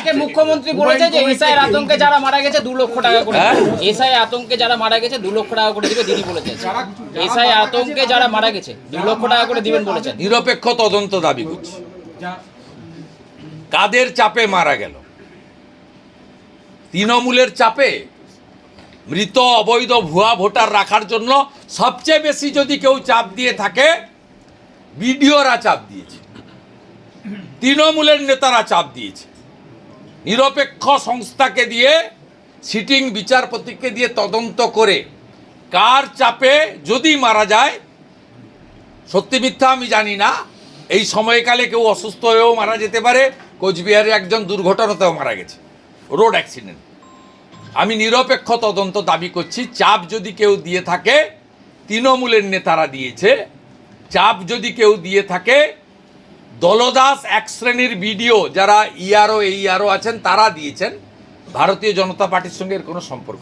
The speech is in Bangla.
আজকে মুখ্যমন্ত্রী বলেছে যে এসআই আতঙ্কে যারা মারা গেছে দু লক্ষ টাকা করে। হ্যাঁ? এসআই আতঙ্কে যারা মারা গেছে দু লক্ষ টাকা করে দিবে দিদি বলেছে। এসআই আতঙ্কে যারা মারা গেছে দু লক্ষ টাকা করে দিবেন বলেছেন। নিরপেক্ষ তদন্ত দাবি করছি। কাদের চাপে মারা গেল? তৃণমূলের চাপে? মৃত অবৈধ ভুয়া ভোটার রাখার জন্য সবচেয়ে বেশি যদি কেউ চাপ দিয়ে থাকে বিডিওরা চাপ দিয়েছে। তৃণমূলের নেতারা চাপ দিয়েছে। নিরপেক্ষ সংস্থাকে দিয়ে, সিটিং বিচারপতিকে দিয়ে তদন্ত করে কার চাপে যদি মারা যায়, সত্যি মিথ্যা আমি জানি না, এই সময়কালে কেউ অসুস্থ হয়েও মারা যেতে পারে, কোচবিহারে একজন দুর্ঘটনাতেও মারা গেছে, রোড অ্যাক্সিডেন্ট। আমি নিরপেক্ষ তদন্ত দাবি করছি, চাপ যদি কেউ দিয়ে থাকে, তৃণমূলের নেতারা দিয়েছে, চাপ যদি কেউ দিয়ে থাকে দলদাস এক শ্রেণির ভিডিও যারা ইআরও এই আরও আছেন, তারা দিয়েছেন। ভারতীয় জনতা পার্টির সঙ্গে এর কোনো সম্পর্ক